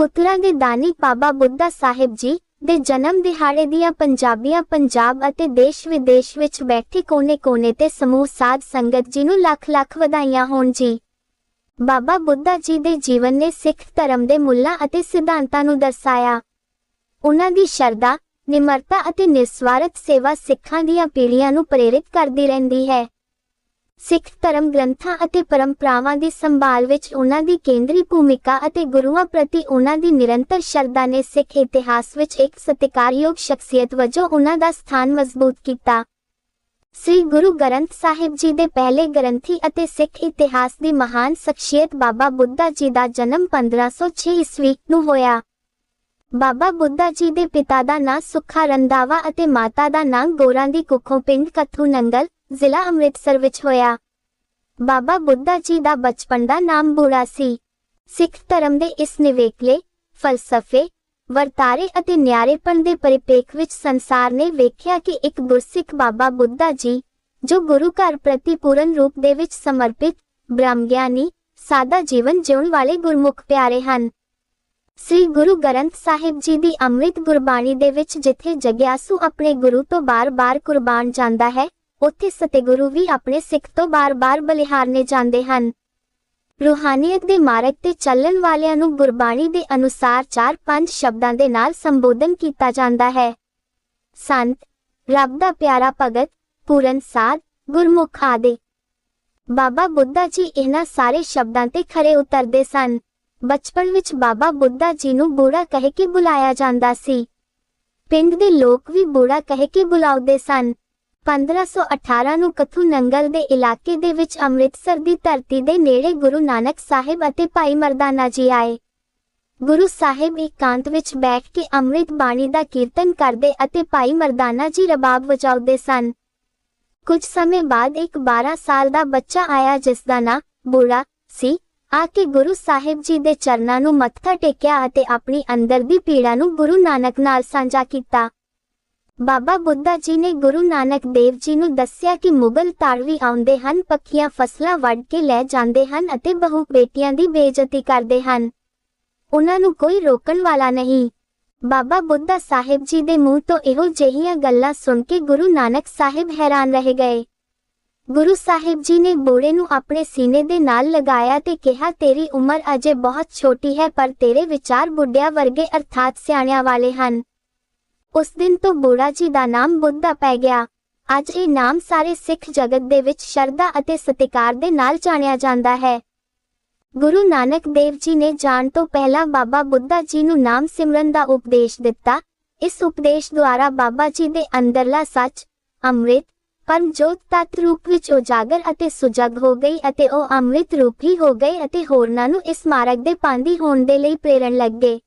ਪੁੱਤਰਾਂ ਦੇ ਦਾਨੀ ਬਾਬਾ ਬੁੱਢਾ ਸਾਹਿਬ ਜੀ ਦੇ ਜਨਮ ਦਿਹਾੜੇ ਦੀਆਂ ਪੰਜਾਬੀਆਂ ਪੰਜਾਬ ਅਤੇ ਦੇਸ਼ ਵਿਦੇਸ਼ ਵਿੱਚ ਬੈਠੇ ਕੋਨੇ-ਕੋਨੇ ਤੇ ਸਮੂਹ ਸਾਧ ਸੰਗਤ ਜੀ ਨੂੰ ਲੱਖ-ਲੱਖ ਵਧਾਈਆਂ ਹੋਣ ਜੀ। ਬਾਬਾ ਬੁੱਢਾ ਜੀ ਦੇ ਜੀਵਨ ਨੇ ਸਿੱਖ ਧਰਮ ਦੇ ਮੁੱਲਾਂ ਅਤੇ ਸਿਧਾਂਤਾਂ ਨੂੰ ਦਰਸਾਇਆ। ਉਹਨਾਂ ਦੀ ਸ਼ਰਧਾ, ਨਿਮਰਤਾ ਅਤੇ ਨਿਸਵਾਰਥ ਸੇਵਾ ਸਿੱਖਾਂ ਦੀਆਂ ਪੀੜ੍ਹੀਆਂ ਨੂੰ ਪ੍ਰੇਰਿਤ ਕਰਦੀ ਰਹਿੰਦੀ ਹੈ। ਸਿੱਖ ਧਰਮ ਗ੍ਰੰਥਾਂ ਅਤੇ ਪਰੰਪਰਾਵਾਂ ਦੀ ਸੰਭਾਲ ਵਿੱਚ ਉਹਨਾਂ ਦੀ ਕੇਂਦਰੀ ਭੂਮਿਕਾ ਅਤੇ ਗੁਰੂਆਂ ਪ੍ਰਤੀ ਉਹਨਾਂ ਦੀ ਨਿਰੰਤਰ ਸ਼ਰਧਾ ਨੇ ਸਿੱਖ ਇਤਿਹਾਸ ਵਿੱਚ ਇੱਕ ਸਤਿਕਾਰਯੋਗ ਸ਼ਖਸੀਅਤ ਵਜੋਂ ਉਹਨਾਂ ਦਾ ਸਥਾਨ ਮਜ਼ਬੂਤ ਕੀਤਾ। ਸ੍ਰੀ ਗੁਰੂ ਗ੍ਰੰਥ ਸਾਹਿਬ ਜੀ ਦੇ ਪਹਿਲੇ ਗ੍ਰੰਥੀ ਅਤੇ ਸਿੱਖ ਇਤਿਹਾਸ ਦੀ ਮਹਾਨ ਸ਼ਖਸੀਅਤ ਬਾਬਾ ਬੁੱਢਾ ਜੀ ਦਾ ਜਨਮ 1506 ਈਸਵੀ ਨੂੰ ਹੋਇਆ। ਬਾਬਾ ਬੁੱਢਾ ਜੀ ਦੇ ਪਿਤਾ ਦਾ ਨਾਂ ਸੁੱਖਾ ਰੰਧਾਵਾ ਅਤੇ ਮਾਤਾ ਦਾ ਨਾਂ ਗੋਰਾਂ ਦੀ ਕੁੱਖੋਂ ਪਿੰਡ ਕਥੂ ਨੰਗਲ ਜ਼ਿਲ੍ਹਾ ਅੰਮ੍ਰਿਤਸਰ ਵਿੱਚ ਹੋਇਆ। ਬਾਬਾ ਬੁੱਢਾ ਜੀ ਦਾ ਬਚਪਨ ਦਾ ਨਾਮ ਬੂੜਾ ਸੀ। ਸਿੱਖ ਧਰਮ ਦੇ ਇਸ ਨਿਵੇਕਲੇ, ਫਲਸਫੇ, ਵਰਤਾਰੇ ਅਤੇ ਨਿਆਰੇਪਣ ਦੇ ਪਰਿਪੇਖ ਵਿੱਚ ਸੰਸਾਰ ਨੇ ਵੇਖਿਆ ਕਿ ਇੱਕ ਗੁਰਸਿੱਖ ਬਾਬਾ ਬੁੱਢਾ ਜੀ, ਜੋ ਗੁਰੂ ਘਰ ਪ੍ਰਤੀ ਪੂਰਨ ਰੂਪ ਦੇ ਵਿੱਚ ਸਮਰਪਿਤ ਬ੍ਰਹਮ ਗਿਆਨੀ ਸਾਦਾ ਜੀਵਨ ਜਿਉਣ ਵਾਲੇ ਗੁਰਮੁਖ ਪਿਆਰੇ ਹਨ। ਸ੍ਰੀ ਗੁਰੂ ਗ੍ਰੰਥ ਸਾਹਿਬ ਜੀ ਦੀ ਅੰਮ੍ਰਿਤ ਗੁਰਬਾਣੀ ਦੇ ਵਿੱਚ ਜਿੱਥੇ ਜਗਿਆਸੂ ਆਪਣੇ ਗੁਰੂ ਤੋਂ ਬਾਰ-ਬਾਰ ਕੁਰਬਾਨ ਜਾਂਦਾ ਹੈ ਉੱਥੇ ਸਤਿਗੁਰੂ ਵੀ ਆਪਣੇ ਸਿੱਖ ਤੋਂ ਬਾਰ-ਬਾਰ ਬਲਿਹਾਰਨੇ ਜਾਂਦੇ ਹਨ। ਰੂਹਾਨੀਅਤ ਦੇ ਮਾਰਗ ਤੇ ਚੱਲਣ ਵਾਲਿਆਂ ਨੂੰ ਗੁਰਬਾਣੀ ਦੇ ਅਨੁਸਾਰ 4-5 ਸ਼ਬਦਾਂ ਦੇ ਨਾਲ ਸੰਬੋਧਨ ਕੀਤਾ ਜਾਂਦਾ ਹੈ। ਸੰਤ, ਰੱਬ ਦਾ ਪਿਆਰਾ ਭਗਤ, ਪੂਰਨ ਸਾਧ, ਗੁਰਮੁਖ ਆਦਿ। ਬਾਬਾ ਬੁੱਧਾ ਜੀ ਇਹਨਾਂ ਸਾਰੇ ਸ਼ਬਦਾਂ ਤੇ ਖਰੇ ਉਤਰਦੇ ਸਨ। ਬਚਪਨ ਵਿੱਚ ਬਾਬਾ ਬੁੱਧਾ ਜੀ ਨੂੰ ਬੂੜਾ ਕਹਿ ਕੇ ਬੁਲਾਇਆ ਜਾਂਦਾ ਸੀ। ਪਿੰਡ ਦੇ ਲੋਕ ਵੀ ਬੂੜਾ ਕਹਿ ਕੇ ਬੁਲਾਉਂਦੇ ਸਨ। 1518 ਨੂੰ ਕਥੂ ਨੰਗਲ ਦੇ ਇਲਾਕੇ ਦੇ ਵਿੱਚ ਅੰਮ੍ਰਿਤਸਰ ਦੀ ਧਰਤੀ ਦੇ ਨੇੜੇ ਗੁਰੂ ਨਾਨਕ ਸਾਹਿਬ ਅਤੇ ਭਾਈ ਮਰਦਾਨਾ ਜੀ ਆਏ। ਗੁਰੂ ਸਾਹਿਬ ਇਕਾਂਤ ਵਿੱਚ ਬੈਠ ਕੇ ਅੰਮ੍ਰਿਤ ਬਾਣੀ ਦਾ ਕੀਰਤਨ ਕਰਦੇ ਅਤੇ ਭਾਈ ਮਰਦਾਨਾ ਜੀ ਰਬਾਬ ਵਜਾਉਂਦੇ ਸਨ। ਕੁਝ ਸਮੇਂ ਬਾਅਦ ਇੱਕ 12 ਸਾਲ ਦਾ ਬੱਚਾ ਆਇਆ ਜਿਸ ਦਾ ਨਾਂ ਬੂੜਾ ਸੀ। ਆ ਕੇ ਗੁਰੂ ਸਾਹਿਬ ਜੀ ਦੇ ਚਰਨਾਂ ਨੂੰ ਮੱਥਾ ਟੇਕਿਆ ਅਤੇ ਆਪਣੀ ਅੰਦਰ ਦੀ ਪੀੜਾ ਨੂੰ ਗੁਰੂ ਨਾਨਕ ਨਾਲ ਸਾਂਝਾ ਕੀਤਾ। ਬਾਬਾ ਬੁੱਢਾ ਜੀ ਨੇ ਗੁਰੂ ਨਾਨਕ ਦੇਵ ਜੀ ਨੂੰ ਦੱਸਿਆ ਕਿ ਮੁਗਲ ਤਾੜਵੀ ਆਉਂਦੇ ਹਨ ਪੱਕੀਆਂ ਫਸਲਾਂ ਵੱਢ ਕੇ ਲੈ ਜਾਂਦੇ ਹਨ ਅਤੇ ਬਹੂ ਬੇਟੀਆਂ ਦੀ ਬੇਇੱਜ਼ਤੀ ਕਰਦੇ ਹਨ। ਉਹਨਾਂ ਨੂੰ ਕੋਈ ਰੋਕਣ ਵਾਲਾ ਨਹੀਂ। ਬਾਬਾ ਬੁੱਢਾ ਸਾਹਿਬ ਜੀ ਦੇ ਮੂੰਹ ਤੋਂ ਇਹੋ ਜਿਹੀਆਂ ਗੱਲਾਂ ਸੁਣ ਕੇ ਗੁਰੂ ਨਾਨਕ ਸਾਹਿਬ ਹੈਰਾਨ ਰਹਿ ਗਏ। ਗੁਰੂ ਸਾਹਿਬ ਜੀ ਨੇ ਬੋੜੇ ਨੂੰ ਆਪਣੇ ਸੀਨੇ ਦੇ ਨਾਲ ਲਗਾਇਆ ਤੇ ਕਿਹਾ, ਤੇਰੀ ਉਮਰ ਅਜੇ ਬਹੁਤ ਛੋਟੀ ਹੈ, ਪਰ ਤੇਰੇ ਵਿਚਾਰ ਬੁੱਢਿਆਂ ਵਰਗੇ ਅਰਥਾਤ ਸਿਆਣਿਆਂ ਵਾਲੇ ਹਨ। ਉਸ ਦਿਨ ਤੋਂ ਬੋੜਾ ਜੀ ਦਾ ਨਾਮ ਬੁੱਢਾ ਪੈ ਗਿਆ। ਅੱਜ ਇਹ ਨਾਮ ਸਾਰੇ ਸਿੱਖ ਜਗਤ ਦੇ ਵਿੱਚ ਸ਼ਰਧਾ ਅਤੇ ਸਤਿਕਾਰ ਦੇ ਨਾਲ ਜਾਣਿਆ ਜਾਂਦਾ ਹੈ। ਗੁਰੂ ਨਾਨਕ ਦੇਵ ਜੀ ਨੇ ਜਾਣ ਤੋਂ ਪਹਿਲਾਂ ਬਾਬਾ ਬੁੱਢਾ ਜੀ ਨੂੰ ਨਾਮ ਸਿਮਰਨ ਦਾ ਉਪਦੇਸ਼ ਦਿੱਤਾ। ਇਸ ਉਪਦੇਸ਼ ਦੁਆਰਾ ਬਾਬਾ ਜੀ ਦੇ ਅੰਦਰਲਾ ਸੱਚ, ਅੰਮ੍ਰਿਤ ਪਰਮ ਜੋਤ ਤਤ ਰੂਪ ਵਿੱਚ ਉਜਾਗਰ ਅਤੇ ਸੁਜਗ ਹੋ ਗਈ ਅਤੇ ਉਹ ਅੰਮ੍ਰਿਤ ਰੂਪੀ ਹੋ ਗਏ ਅਤੇ ਹੋਰਨਾਂ ਨੂੰ ਇਸ ਮਾਰਗ ਦੇ ਪਾਂਦੀ ਹੋਣ ਦੇ ਲਈ ਪ੍ਰੇਰਣ ਲੱਗੇ।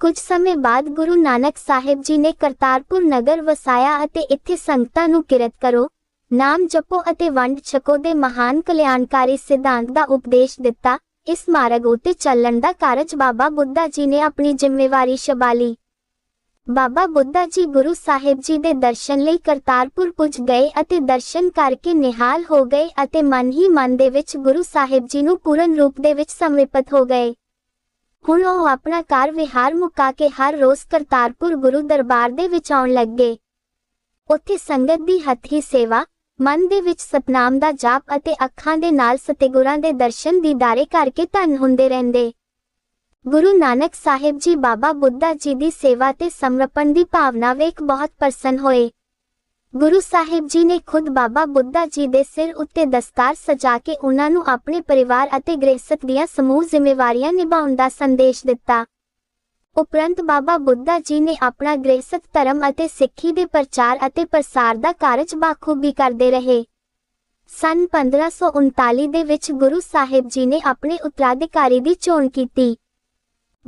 ਕੁਝ ਸਮੇਂ ਬਾਅਦ ਗੁਰੂ ਨਾਨਕ ਸਾਹਿਬ ਜੀ ਨੇ ਕਰਤਾਰਪੁਰ ਨਗਰ ਵਸਾਇਆ ਅਤੇ ਇੱਥੇ ਸੰਗਤਾਂ ਨੂੰ ਕਿਰਤ ਕਰੋ, ਨਾਮ ਜਪੋ ਅਤੇ ਵੰਡ ਛਕੋ ਦੇ ਮਹਾਨ ਕਲਿਆਣਕਾਰੀ ਸਿਧਾਂਤ ਦਾ ਉਪਦੇਸ਼ ਦਿੱਤਾ, ਇਸ ਮਾਰਗ ਉਤੇ ਚੱਲਣ ਦਾ ਕਾਰਜ ਬਾਬਾ ਬੁੱਢਾ ਜੀ ਨੇ ਆਪਣੀ ਜ਼ਿੰਮੇਵਾਰੀ ਸ਼ਬਾਲੀ ਬਾਬਾ ਬੁੱਧਾ ਜੀ ਗੁਰੂ ਸਾਹਿਬ ਜੀ ਦੇ ਦਰਸ਼ਨ ਲਈ ਕਰਤਾਰਪੁਰ ਪੁੱਜ ਗਏ ਅਤੇ ਦਰਸ਼ਨ ਕਰਕੇ ਨਿਹਾਲ ਹੋ ਗਏ ਅਤੇ ਮਨ ਹੀ ਮਨ ਦੇ ਵਿੱਚ ਗੁਰੂ ਸਾਹਿਬ ਜੀ ਨੂੰ ਪੂਰਨ ਰੂਪ ਦੇ ਵਿੱਚ ਸਮਰਪਿਤ ਹੋ ਗਏ। ਹੁਣ ਉਹ ਆਪਣਾ ਕਾਰ ਵਿਹਾਰ ਮੁਕਾ ਕੇ ਹਰ ਰੋਜ਼ ਕਰਤਾਰਪੁਰ ਗੁਰੂ ਦਰਬਾਰ ਦੇ ਵਿੱਚ ਆਉਣ ਲੱਗੇ। ਉੱਥੇ ਸੰਗਤ ਦੀ ਹੱਥੀ ਸੇਵਾ, ਮਨ ਦੇ ਵਿੱਚ ਸਤਨਾਮ ਦਾ ਜਾਪ ਅਤੇ ਅੱਖਾਂ ਦੇ ਨਾਲ ਸਤਿਗੁਰਾਂ ਦੇ ਦਰਸ਼ਨ ਦੀਦਾਰੇ ਕਰਕੇ ਧੰਨ ਹੁੰਦੇ ਰਹਿੰਦੇ। ਗੁਰੂ ਨਾਨਕ ਸਾਹਿਬ ਜੀ ਬਾਬਾ ਬੁੱਢਾ ਜੀ ਦੀ ਸੇਵਾ ਤੇ ਸਮਰਪਣ ਦੀ ਭਾਵਨਾ ਵੇਖ ਬਹੁਤ ਪ੍ਰਸੰਨ ਹੋਏ। ਗੁਰੂ ਸਾਹਿਬ ਜੀ ਨੇ ਖੁਦ ਬਾਬਾ ਬੁੱਢਾ ਜੀ ਦੇ ਸਿਰ ਉੱਤੇ ਦਸਤਾਰ ਸਜਾ ਕੇ ਉਹਨਾਂ ਨੂੰ ਆਪਣੇ ਪਰਿਵਾਰ ਅਤੇ ਗ੍ਰਹਿਸਥ ਦੀਆਂ ਸਮੂਹ ਜ਼ਿੰਮੇਵਾਰੀਆਂ ਨਿਭਾਉਣ ਦਾ ਸੰਦੇਸ਼ ਦਿੱਤਾ। ਉਪਰੰਤ ਬਾਬਾ ਬੁੱਢਾ ਜੀ ਨੇ ਆਪਣਾ ਗ੍ਰਹਿਸਥ ਧਰਮ ਅਤੇ ਸਿੱਖੀ ਦੇ ਪ੍ਰਚਾਰ ਅਤੇ ਪ੍ਰਸਾਰ ਦਾ ਕਾਰਜ ਬਾਖੂਬੀ ਕਰਦੇ ਰਹੇ। ਸਨ 1539 ਦੇ ਵਿੱਚ ਗੁਰੂ ਸਾਹਿਬ ਜੀ ਨੇ ਆਪਣੇ ਉਤਰਾਧਿਕਾਰੀ ਦੀ ਚੋਣ ਕੀਤੀ।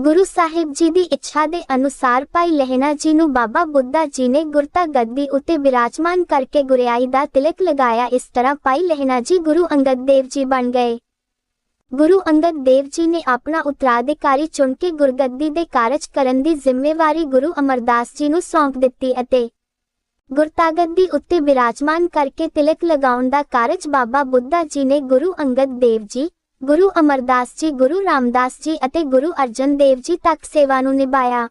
ਗੁਰੂ ਸਾਹਿਬ ਜੀ ਦੀ ਇੱਛਾ ਦੇ ਅਨੁਸਾਰ ਭਾਈ ਲਹਿਣਾ ਜੀ ਨੂੰ ਬਾਬਾ ਬੁੱਢਾ ਜੀ ਨੇ ਗੁਰਤਾ ਗੱਦੀ ਉੱਤੇ ਬਿਰਾਜਮਾਨ ਕਰਕੇ ਗੁਰਿਆਈ ਦਾ ਤਿਲਕ ਲਗਾਇਆ। ਇਸ ਤਰ੍ਹਾਂ ਭਾਈ ਲਹਿਣਾ ਜੀ ਗੁਰੂ ਅੰਗਦ ਦੇਵ ਜੀ ਬਣ ਗਏ। ਗੁਰੂ ਅੰਗਦ ਦੇਵ ਜੀ ਨੇ ਆਪਣਾ ਉਤਰਾਧਿਕਾਰੀ ਚੁਣ ਕੇ ਗੁਰਗੱਦੀ ਦੇ ਕਾਰਜ ਕਰਨ ਦੀ ਜ਼ਿੰਮੇਵਾਰੀ ਗੁਰੂ ਅਮਰਦਾਸ ਜੀ ਨੂੰ ਸੌਂਪ ਦਿੱਤੀ ਅਤੇ ਗੁਰਤਾਗੱਦੀ ਉੱਤੇ ਬਿਰਾਜਮਾਨ ਕਰਕੇ ਤਿਲਕ ਲਗਾਉਣ ਦਾ ਕਾਰਜ ਬਾਬਾ ਬੁੱਧਾ ਜੀ ਨੇ ਗੁਰੂ ਅੰਗਦ ਦੇਵ ਜੀ ਗੁਰੂ ਅਮਰਦਾਸ ਜੀ, ਗੁਰੂ ਰਾਮਦਾਸ ਜੀ ਅਤੇ ਗੁਰੂ ਅਰਜਨ ਦੇਵ ਜੀ ਤੱਕ ਸੇਵਾ ਨੂੰ ਨਿਭਾਇਆ।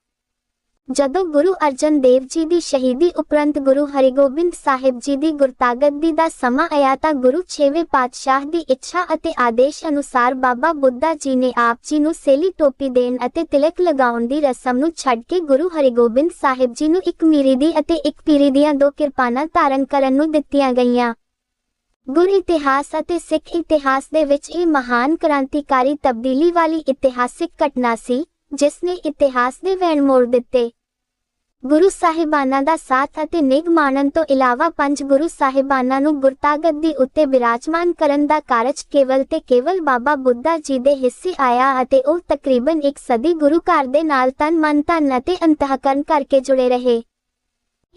ਜਦੋਂ ਗੁਰੂ ਅਰਜਨ ਦੇਵ ਜੀ ਦੀ ਸ਼ਹੀਦੀ ਉਪਰੰਤ ਗੁਰੂ ਹਰਿਗੋਬਿੰਦ ਸਾਹਿਬ ਜੀ ਦੀ ਗੁਰਤਾਗਦੀ ਦਾ ਸਮਾਂ ਆਇਆ ਤਾਂ ਗੁਰੂ ਛੇਵੇਂ ਪਾਤਸ਼ਾਹ ਦੀ ਇੱਛਾ ਅਤੇ ਆਦੇਸ਼ ਅਨੁਸਾਰ ਬਾਬਾ ਬੁੱਢਾ ਜੀ ਨੇ ਆਪ ਜੀ ਨੂੰ ਸੇਲੀ ਟੋਪੀ ਦੇਣ ਅਤੇ ਤਿਲਕ ਲਗਾਉਣ ਦੀ ਰਸਮ ਨੂੰ ਛੱਡ ਕੇ ਗੁਰੂ ਹਰਿਗੋਬਿੰਦ ਸਾਹਿਬ ਜੀ ਨੂੰ ਇੱਕ ਮੀਰੀ ਦੀ ਅਤੇ ਇੱਕ ਪੀਰੀ ਦੀਆਂ ਦੋ ਕਿਰਪਾਨਾਂ ਧਾਰਨ ਕਰਨ ਨੂੰ ਦਿੱਤੀਆਂ ਗਈਆਂ। ਗੁਰ ਇਤਿਹਾਸ ਅਤੇ ਸਿੱਖ ਇਤਿਹਾਸ ਦੇ ਵਿੱਚ ਇਹ ਮਹਾਨ ਕ੍ਰਾਂਤੀਕਾਰੀ ਤਬਦੀਲੀ ਵਾਲੀ ਇਤਿਹਾਸਿਕ ਘਟਨਾ ਸੀ, ਜਿਸ ਨੇ ਇਤਿਹਾਸ ਦੇ ਵੈਣ ਮੋੜ ਦਿੱਤੇ। ਗੁਰੂ ਸਾਹਿਬਾਨਾਂ ਦਾ ਸਾਥ ਅਤੇ ਨਿਗ ਮਾਣਨ ਤੋਂ ਇਲਾਵਾ ਪੰਜ ਗੁਰੂ ਸਾਹਿਬਾਨਾਂ ਨੂੰ ਗੁਰਤਾਗਤ ਦੀ ਉੱਤੇ ਬਿਰਾਜਮਾਨ ਕਰਨ ਦਾ ਕਾਰਜ ਕੇਵਲ ਤੇ ਕੇਵਲ ਬਾਬਾ ਬੁੱਢਾ ਜੀ ਦੇ ਹਿੱਸੇ ਆਇਆ ਅਤੇ ਉਹ ਤਕਰੀਬਨ ਇੱਕ ਸਦੀ ਗੁਰੂ ਘਰ ਦੇ ਨਾਲ ਤਨ ਮਨ ਧਨ ਅਤੇ ਅੰਤਹਕਰਨ ਕਰਕੇ ਜੁੜੇ ਰਹੇ।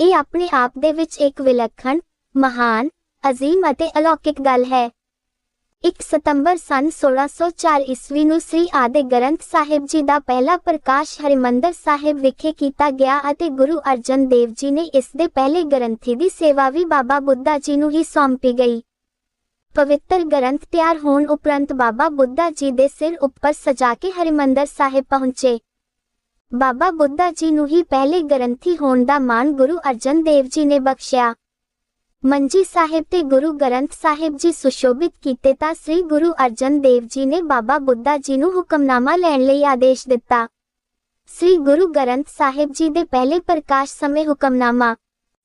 ਇਹ ਆਪਣੇ ਆਪ ਦੇ ਵਿੱਚ ਇੱਕ ਵਿਲੱਖਣ, ਮਹਾਨ ਅਜ਼ੀਮ ਅਤੇ ਅਲੌਕਿਕ ਗੱਲ ਹੈ। 1 ਸਤੰਬਰ ਸਨ 1604 ਈਸਵੀ ਨੂੰ ਸ੍ਰੀ ਆਦਿ ਗ੍ਰੰਥ ਸਾਹਿਬ ਜੀ ਦਾ ਪਹਿਲਾ ਪ੍ਰਕਾਸ਼ ਹਰਿਮੰਦਰ ਸਾਹਿਬ ਵਿਖੇ ਕੀਤਾ ਗਿਆ ਅਤੇ ਗੁਰੂ ਅਰਜਨ ਦੇਵ ਜੀ ਨੇ ਇਸ ਦੇ ਪਹਿਲੇ ਗ੍ਰੰਥੀ ਦੀ ਸੇਵਾ ਵੀ ਬਾਬਾ ਬੁੱਧਾ ਜੀ ਨੂੰ ਹੀ ਸੌਂਪੀ ਗਈ। ਪਵਿੱਤਰ ਗ੍ਰੰਥ ਤਿਆਰ ਹੋਣ ਉਪਰੰਤ ਬਾਬਾ ਬੁੱਧਾ ਜੀ ਦੇ ਸਿਰ ਉੱਪਰ ਸਜਾ ਕੇ ਹਰਿਮੰਦਰ ਸਾਹਿਬ ਪਹੁੰਚੇ। ਬਾਬਾ ਬੁੱਧਾ ਜੀ ਨੂੰ ਹੀ ਪਹਿਲੇ ਗ੍ਰੰਥੀ ਹੋਣ ਦਾ ਮਾਣ ਗੁਰੂ ਅਰਜਨ ਦੇਵ ਜੀ ਨੇ ਬਖਸ਼ਿਆ। ਮੰਜੀ ਸਾਹਿਬ ਤੇ ਗੁਰੂ ਗ੍ਰੰਥ ਸਾਹਿਬ ਜੀ ਸੁਸ਼ੋਭਿਤ ਕੀਤੇ ਤਾਂ ਸ੍ਰੀ ਗੁਰੂ ਅਰਜਨ ਦੇਵ ਜੀ ਨੇ ਬਾਬਾ ਬੁੱਢਾ ਜੀ ਨੂੰ ਹੁਕਮਨਾਮਾ ਲੈਣ ਲਈ ਆਦੇਸ਼ ਦਿੱਤਾ। ਸ੍ਰੀ ਗੁਰੂ ਗ੍ਰੰਥ ਸਾਹਿਬ ਜੀ ਦੇ ਪਹਿਲੇ ਪ੍ਰਕਾਸ਼ ਸਮੇਂ ਹੁਕਮਨਾਮਾ।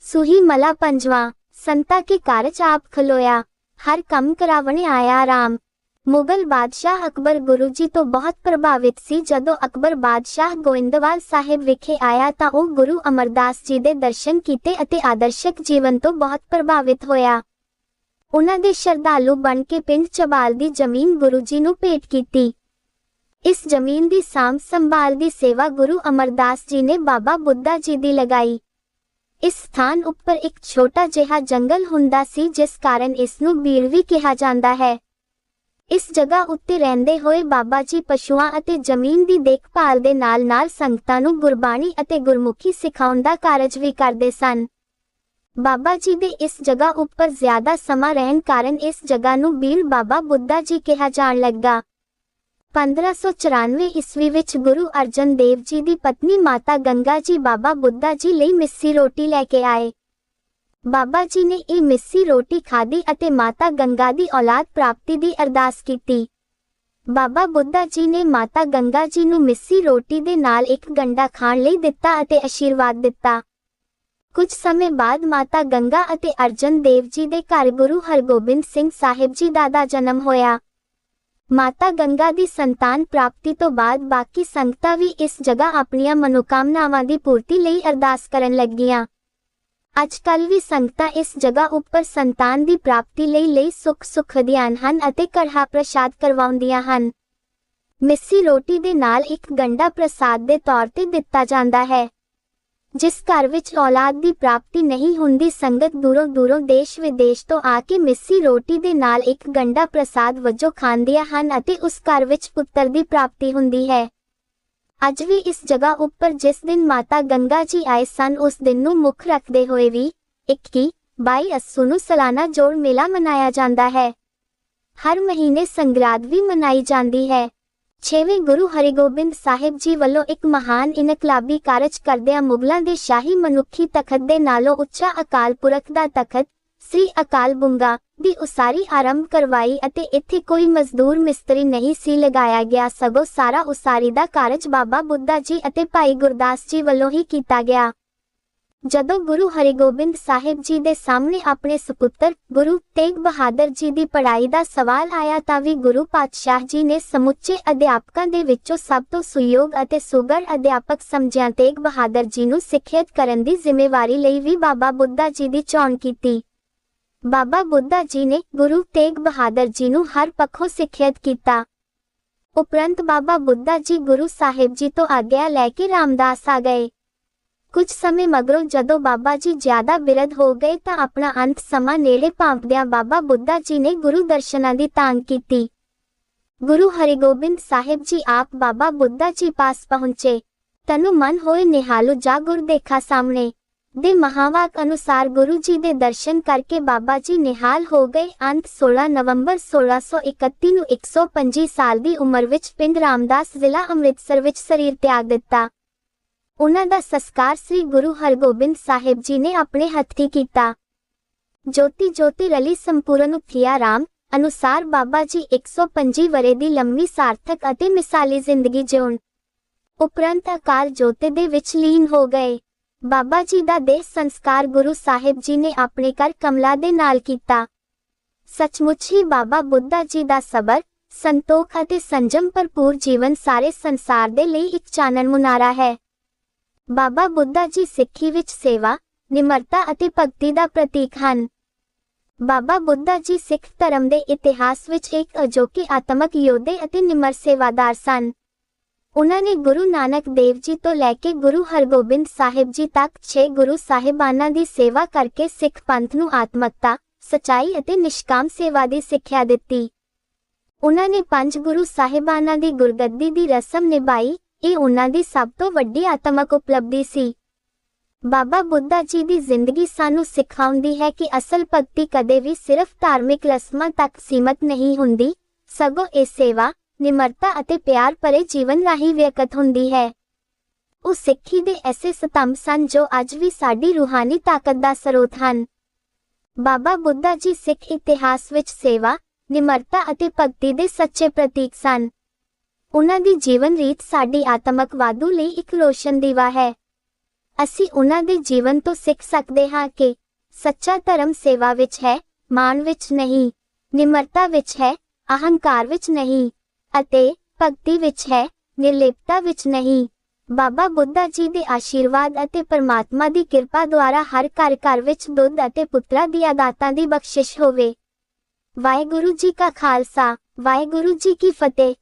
ਸੁਹੀ ਮਲਾ ਪੰਜਵਾ, ਸੰਤਾ ਕੇ ਕਾਰਜ ਆਪ ਖਲੋਇਆ। ਹਰ ਕੰਮ ਕਰਾਵਣੇ ਆਇਆ ਆਰਾਮ। ਮੁਗਲ ਬਾਦਸ਼ਾਹ ਅਕਬਰ ਗੁਰੂ ਜੀ ਤੋਂ ਬਹੁਤ ਪ੍ਰਭਾਵਿਤ ਸੀ। ਜਦੋਂ ਅਕਬਰ ਬਾਦਸ਼ਾਹ ਗੋਇੰਦਵਾਲ ਸਾਹਿਬ ਵਿਖੇ ਆਇਆ ਤਾਂ ਉਹ ਗੁਰੂ ਅਮਰਦਾਸ ਜੀ ਦੇ ਦਰਸ਼ਨ ਕੀਤੇ ਅਤੇ ਆਦਰਸ਼ਕ ਜੀਵਨ ਤੋਂ ਬਹੁਤ ਪ੍ਰਭਾਵਿਤ ਹੋਇਆ। ਉਹਨਾਂ ਦੇ ਸ਼ਰਧਾਲੂ ਬਣ ਕੇ ਪਿੰਡ ਚਬਾਲ ਦੀ ਜ਼ਮੀਨ ਗੁਰੂ ਜੀ ਨੂੰ ਭੇਟ ਕੀਤੀ। ਇਸ ਜ਼ਮੀਨ ਦੀ ਸਾਂਭ ਸੰਭਾਲ ਦੀ ਸੇਵਾ ਗੁਰੂ ਅਮਰਦਾਸ ਜੀ ਨੇ ਬਾਬਾ ਬੁੱਧਾ ਜੀ ਦੀ ਲਗਾਈ। ਇਸ ਸਥਾਨ ਉੱਪਰ ਇੱਕ ਛੋਟਾ ਜਿਹਾ ਜੰਗਲ ਹੁੰਦਾ ਸੀ, ਜਿਸ ਕਾਰਨ ਇਸ ਨੂੰ ਬੀੜ ਕਿਹਾ ਜਾਂਦਾ ਹੈ। ਇਸ ਜਗ੍ਹਾ ਉੱਤੇ ਰਹਿੰਦੇ ਹੋਏ ਬਾਬਾ ਜੀ ਪਸ਼ੂਆਂ ਅਤੇ ਜ਼ਮੀਨ ਦੀ ਦੇਖਭਾਲ ਦੇ ਨਾਲ-ਨਾਲ ਸੰਗਤਾਂ ਨੂੰ ਗੁਰਬਾਣੀ ਅਤੇ ਗੁਰਮੁਖੀ ਸਿਖਾਉਣ ਦਾ ਕਾਰਜ ਵੀ ਕਰਦੇ ਸਨ। ਬਾਬਾ ਜੀ ਦੇ ਇਸ ਜਗ੍ਹਾ ਉੱਪਰ ਜ਼ਿਆਦਾ ਸਮਾਂ ਰਹਿਣ ਕਾਰਨ ਇਸ ਜਗ੍ਹਾ ਨੂੰ ਬੀੜ ਬਾਬਾ ਬੁੱਧਾ ਜੀ ਕਿਹਾ ਜਾਣ ਲੱਗਾ। 1594 ਈਸਵੀ ਵਿੱਚ ਗੁਰੂ ਅਰਜਨ ਦੇਵ ਜੀ ਦੀ ਪਤਨੀ ਮਾਤਾ ਗੰਗਾ ਜੀ ਬਾਬਾ ਬੁੱਧਾ ਜੀ ਲਈ ਮਿੱਸੀ ਰੋਟੀ ਲੈ ਕੇ ਆਏ। ਬਾਬਾ ਜੀ ਨੇ ਇਹ ਮਿੱਸੀ ਰੋਟੀ ਖਾਧੀ ਅਤੇ ਮਾਤਾ ਗੰਗਾ ਦੀ ਔਲਾਦ ਪ੍ਰਾਪਤੀ ਦੀ ਅਰਦਾਸ ਕੀਤੀ। ਬਾਬਾ ਬੁੱਧਾ ਜੀ ਨੇ ਮਾਤਾ ਗੰਗਾ ਜੀ ਨੂੰ ਮਿੱਸੀ ਰੋਟੀ ਦੇ ਨਾਲ ਇੱਕ ਗੰਡਾ ਖਾਣ ਲਈ ਦਿੱਤਾ ਅਤੇ ਅਸ਼ੀਰਵਾਦ ਦਿੱਤਾ। ਕੁਝ ਸਮੇਂ ਬਾਅਦ ਮਾਤਾ ਗੰਗਾ ਅਤੇ ਅਰਜਨ ਦੇਵ ਜੀ ਦੇ ਘਰ ਗੁਰੂ ਹਰਗੋਬਿੰਦ ਸਿੰਘ ਸਾਹਿਬ ਜੀ ਦਾ ਦਾ ਜਨਮ ਹੋਇਆ। ਮਾਤਾ ਗੰਗਾ ਦੀ ਸੰਤਾਨ ਪ੍ਰਾਪਤੀ ਤੋਂ ਬਾਅਦ ਬਾਕੀ ਸੰਗਤਾਂ ਵੀ ਇਸ ਜਗ੍ਹਾ ਆਪਣੀਆਂ ਮਨੋਕਾਮਨਾਵਾਂ ਦੀ ਪੂਰਤੀ ਲਈ ਅਰਦਾਸ ਕਰਨ ਲੱਗੀਆਂ। ਅੱਜ ਕੱਲ ਵੀ ਸੰਗਤਾਂ ਇਸ ਜਗ੍ਹਾ ਉੱਪਰ ਸੰਤਾਨ ਦੀ ਪ੍ਰਾਪਤੀ ਲਈ ਲਈ ਸੁੱਖ ਸੁੱਖ ਧਿਆਨ ਹਨ ਅਤੇ ਕੜ੍ਹਾ ਪ੍ਰਸ਼ਾਦ ਕਰਵਾਉਂਦੀਆਂ ਹਨ। ਮਿੱਸੀ ਰੋਟੀ ਦੇ ਨਾਲ ਇੱਕ ਗੰਡਾ ਪ੍ਰਸਾਦ ਦੇ ਤੌਰ ਤੇ ਦਿੱਤਾ ਜਾਂਦਾ ਹੈ। ਜਿਸ ਘਰ ਵਿੱਚ ਔਲਾਦ ਦੀ ਪ੍ਰਾਪਤੀ ਨਹੀਂ ਹੁੰਦੀ ਸੰਗਤ ਦੂਰੋਂ ਦੂਰੋਂ ਦੇਸ਼ ਵਿਦੇਸ਼ ਤੋਂ ਆ ਕੇ ਮਿੱਸੀ ਰੋਟੀ ਦੇ ਨਾਲ ਇੱਕ ਗੰਡਾ ਪ੍ਰਸਾਦ ਵਜੋਂ ਖਾਂਦੀਆਂ ਹਨ ਅਤੇ ਉਸ ਘਰ ਵਿੱਚ ਪੁੱਤਰ ਦੀ ਪ੍ਰਾਪਤੀ ਹੁੰਦੀ ਹੈ। ਅੱਜ ਵੀ ਇਸ ਜਗ੍ਹਾ ਉੱਪਰ ਜਿਸ ਦਿਨ ਮਾਤਾ ਗੰਗਾ ਜੀ ਆਏ ਸਨ, ਉਸ ਦਿਨ ਨੂੰ ਮੁੱਖ ਰੱਖਦੇ ਹੋਏ ਵੀ 21 22 ਅੱਸੂ ਨੂੰ ਸਾਲਾਨਾ ਜੋੜ ਮੇਲਾ ਮਨਾਇਆ ਜਾਂਦਾ ਹੈ। ਹਰ ਮਹੀਨੇ ਸੰਗਰਾਦ ਵੀ ਮਨਾਈ ਜਾਂਦੀ ਹੈ। ਛੇਵੇਂ ਗੁਰੂ ਹਰਿਗੋਬਿੰਦ ਸਾਹਿਬ ਜੀ ਵੱਲੋਂ ਇੱਕ ਮਹਾਨ ਇਨਕਲਾਬੀ ਕਾਰਜ ਕਰਦਿਆਂ ਮੁਗਲਾਂ ਦੇ ਸ਼ਾਹੀ ਮਨੁੱਖੀ ਤਖਤ ਦੇ ਨਾਲੋਂ ਉੱਚਾ ਅਕਾਲ ਪੁਰਖ ਦਾ ਤਖਤ ਸ੍ਰੀ ਅਕਾਲ ਬੁੰਗਾ ਦੀ ਉਸਾਰੀ ਆਰੰਭ ਕਰਵਾਈ ਅਤੇ ਇੱਥੇ ਕੋਈ ਮਜ਼ਦੂਰ ਮਿਸਤਰੀ ਨਹੀਂ ਸੀ ਲਗਾਇਆ ਗਿਆ। ਸਗੋਂ ਸਾਰਾ ਉਸਾਰੀ ਦਾ ਕਾਰਜ ਬਾਬਾ ਬੁੱਧਾ ਜੀ ਅਤੇ ਭਾਈ ਗੁਰਦਾਸ ਜੀ ਵੱਲੋਂ ਹੀ ਕੀਤਾ ਗਿਆ। ਜਦੋਂ ਗੁਰੂ ਹਰਿਗੋਬਿੰਦ ਸਾਹਿਬ ਜੀ ਦੇ ਸਾਹਮਣੇ ਆਪਣੇ ਸੁਪੁੱਤਰ ਗੁਰੂ ਤੇਗ ਬਹਾਦਰ ਜੀ ਦੀ ਪੜ੍ਹਾਈ ਦਾ ਸਵਾਲ ਆਇਆ ਤਾਂ ਵੀ ਗੁਰੂ ਪਾਤਸ਼ਾਹ ਜੀ ਨੇ ਸਮੁੱਚੇ ਅਧਿਆਪਕਾਂ ਦੇ ਵਿੱਚੋਂ ਸਭ ਤੋਂ ਸੁਯੋਗ ਅਤੇ ਸੁਗਰ ਅਧਿਆਪਕ ਸਮਝਿਆ ਤੇਗ ਬਹਾਦਰ ਜੀ ਨੂੰ ਸਿੱਖਿਅਤ ਕਰਨ ਦੀ ਜ਼ਿੰਮੇਵਾਰੀ ਲਈ ਵੀ ਬਾਬਾ ਬੁੱਧਾ ਜੀ ਦੀ ਚੋਣ ਕੀਤੀ। ਬਾਬਾ ਬੁੱਢਾ ਜੀ ਨੇ ਗੁਰੂ ਤੇਗ ਬਹਾਦਰ ਜੀ ਨੂੰ ਹਰ ਪੱਖੋਂ ਸਿੱਖਿਅਤ ਕੀਤਾ। ਉਪਰੰਤ ਬਾਬਾ ਬੁੱਢਾ ਜੀ ਗੁਰੂ ਸਾਹਿਬ ਜੀ ਤੋਂ ਆਗਿਆ ਲੈ ਕੇ ਰਾਮਦਾਸ ਆ ਗਏ। ਕੁਝ ਸਮੇਂ ਮਗਰੋਂ ਜਦੋਂ ਬਾਬਾ ਜੀ ਜ਼ਿਆਦਾ ਬਿਰਧ ਹੋ ਗਏ ਤਾਂ ਆਪਣਾ ਅੰਤ ਸਮਾਂ ਨੇੜੇ ਭਾਂਪਦਿਆਂ ਬਾਬਾ ਬੁੱਢਾ ਜੀ ਨੇ ਗੁਰੂ ਦਰਸ਼ਨਾਂ ਦੀ ਤਾਂਗ ਕੀਤੀ। ਗੁਰੂ ਹਰਿਗੋਬਿੰਦ ਸਾਹਿਬ ਜੀ ਆਪ ਬਾਬਾ ਬੁੱਢਾ ਜੀ ਪਾਸ ਪਹੁੰਚੇ। ਤਨੂ ਮਨ ਹੋਏ ਨਿਹਾਲੋ ਜਾ ਗੁਰ ਦੇਖਾ ਸਾਹਮਣੇ। ਦੇ ਮਹਾਵਾਕ ਅਨੁਸਾਰ ਗੁਰੂ ਜੀ ਦੇ ਦਰਸ਼ਨ ਕਰਕੇ ਬਾਬਾ ਜੀ ਨਿਹਾਲ ਹੋ ਗਏ। ਅੰਤ 16 ਨਵੰਬਰ 1631 ਨੂੰ 125 ਸਾਲ ਦੀ ਉਮਰ ਵਿੱਚ ਪਿੰਡ ਰਾਮਦਾਸ ਜ਼ਿਲ੍ਹਾ ਅੰਮ੍ਰਿਤਸਰ ਵਿੱਚ ਸਰੀਰ ਤਿਆਗ ਦਿੱਤਾ। ਉਹਨਾਂ ਦਾ ਸੰਸਕਾਰ ਸ੍ਰੀ ਗੁਰੂ ਹਰਗੋਬਿੰਦ ਸਾਹਿਬ ਜੀ ਨੇ ਆਪਣੇ ਹੱਥੀਂ ਕੀਤਾ। ਜੋਤੀ ਜੋਤੀ ਰਲੀ ਸੰਪੂਰਨ ਉਠਿਆ ਰਾਮ ਅਨੁਸਾਰ ਬਾਬਾ ਜੀ 125 ਵਰੇ ਦੀ ਲੰਮੀ ਸਾਰਥਕ ਅਤੇ ਮਿਸਾਲੀ ਜ਼ਿੰਦਗੀ ਜਿਉਣ। ਉਪਰੰਤ ਅਕਾਲ ਜੋਤੇ ਦੇ ਵਿੱਚ ਲੀਨ ਹੋ ਗਏ। ਬਾਬਾ ਜੀ ਦਾ ਦੇਹ ਸੰਸਕਾਰ ਗੁਰੂ ਸਾਹਿਬ ਜੀ ਨੇ ਆਪਣੇ ਘਰ ਕਮਲਾ ਦੇ ਨਾਲ ਕੀਤਾ। ਸੱਚਮੁੱਚ ਹੀ ਬਾਬਾ ਬੁੱਢਾ ਜੀ ਦਾ ਸਬਰ, ਸੰਤੋਖ ਅਤੇ ਸੰਜਮ ਭਰਪੂਰ ਜੀਵਨ ਸਾਰੇ ਸੰਸਾਰ ਦੇ ਲਈ ਇੱਕ ਚਾਨਣ ਮੁਨਾਰਾ ਹੈ। ਬਾਬਾ ਬੁੱਢਾ ਜੀ ਸਿੱਖੀ ਵਿੱਚ ਸੇਵਾ, ਨਿਮਰਤਾ ਅਤੇ ਭਗਤੀ ਦਾ ਪ੍ਰਤੀਕ ਹਨ। ਬਾਬਾ ਬੁੱਢਾ ਜੀ ਸਿੱਖ ਧਰਮ ਦੇ ਇਤਿਹਾਸ ਵਿੱਚ ਇੱਕ ਅਜੋਕੇ ਆਤਮਕ ਯੋਧੇ ਅਤੇ ਨਿਮਰ ਸੇਵਾਦਾਰ ਸਨ। ਉਹਨਾਂ ਨੇ ਗੁਰੂ ਨਾਨਕ ਦੇਵ ਜੀ ਤੋਂ ਲੈ ਕੇ ਗੁਰੂ ਹਰਗੋਬਿੰਦ ਸਾਹਿਬ ਜੀ ਤੱਕ 6 ਗੁਰੂ ਸਾਹਿਬਾਨਾਂ ਦੀ ਸੇਵਾ ਕਰਕੇ ਸਿੱਖ ਪੰਥ ਨੂੰ ਆਤਮਕਤਾ, ਸਚਾਈ ਅਤੇ ਨਿਸ਼ਕਾਮ ਸੇਵਾ ਦੀ ਸਿੱਖਿਆ ਦਿੱਤੀ। ਉਹਨਾਂ ਨੇ ਪੰਜ ਗੁਰੂ ਸਾਹਿਬਾਨਾਂ ਦੀ ਗੁਰਗੱਦੀ ਦੀ ਰਸਮ ਨਿਭਾਈ, ਇਹ ਉਹਨਾਂ ਦੀ ਸਭ ਤੋਂ ਵੱਡੀ ਆਤਮਕ ਉਪਲਬਧੀ ਸੀ। ਬਾਬਾ ਬੁੱਢਾ ਜੀ ਦੀ ਜ਼ਿੰਦਗੀ ਸਾਨੂੰ ਸਿਖਾਉਂਦੀ ਹੈ ਕਿ ਅਸਲ ਭਗਤੀ ਕਦੇ ਵੀ ਸਿਰਫ ਧਾਰਮਿਕ ਰਸਮਾਂ ਤੱਕ ਸੀਮਤ ਨਹੀਂ ਹੁੰਦੀ, ਸਗੋਂ ਇਹ ਸੇਵਾ ਨਿਮਰਤਾ ਅਤੇ ਪਿਆਰ ਭਰੇ ਜੀਵਨ ਰਾਹੀਂ ਵਿਅਕਤ ਹੁੰਦੀ ਹੈ। ਉਹ ਸਿੱਖੀ ਦੇ ਐਸੇ ਸਤੰਭ ਸਨ ਜੋ ਅੱਜ ਵੀ ਸਾਡੀ ਰੂਹਾਨੀ ਤਾਕਤ ਦਾ ਸਰੋਤ ਹਨ। ਬਾਬਾ ਬੁੱਢਾ ਜੀ ਸਿੱਖ ਇਤਿਹਾਸ ਵਿੱਚ ਸੇਵਾ, ਨਿਮਰਤਾ ਅਤੇ ਭਗਤੀ ਦੇ ਸੱਚੇ ਪ੍ਰਤੀਕ ਸਨ। ਉਹਨਾਂ ਦੀ ਜੀਵਨ ਰੀਤ ਸਾਡੀ ਆਤਮਕ ਵਾਧੂ ਲਈ ਇੱਕ ਰੋਸ਼ਨ ਦੀਵਾ ਹੈ। ਅਸੀਂ ਉਹਨਾਂ ਦੇ ਜੀਵਨ ਤੋਂ ਸਿੱਖ ਸਕਦੇ ਹਾਂ ਕਿ ਸੱਚਾ ਧਰਮ ਸੇਵਾ ਵਿੱਚ ਹੈ ਮਾਨ ਵਿੱਚ ਨਹੀਂ, ਨਿਮਰਤਾ ਵਿੱਚ ਹੈ, ਅਹੰਕਾਰ ਵਿੱਚ ਨਹੀਂ। ਅਤੇ ਭਗਤੀ ਵਿੱਚ ਹੈ, ਨਿਰਲੇਪਤਾ ਵਿੱਚ ਨਹੀਂ। ਬਾਬਾ ਬੁੱਢਾ ਜੀ ਦੇ ਆਸ਼ੀਰਵਾਦ ਅਤੇ ਪਰਮਾਤਮਾ ਦੀ ਕਿਰਪਾ ਦੁਆਰਾ ਹਰ ਘਰ ਘਰ ਵਿੱਚ ਦੁੱਧ ਅਤੇ ਪੁੱਤਰਾਂ ਦੀ ਅਦਾਤਾਂ ਦੀ ਬਖਸ਼ਿਸ਼ ਹੋਵੇ। ਵਾਹਿਗੁਰੂ ਜੀ ਕਾ ਖਾਲਸਾ, ਵਾਹਿਗੁਰੂ ਜੀ ਕੀ ਫਤਿਹ।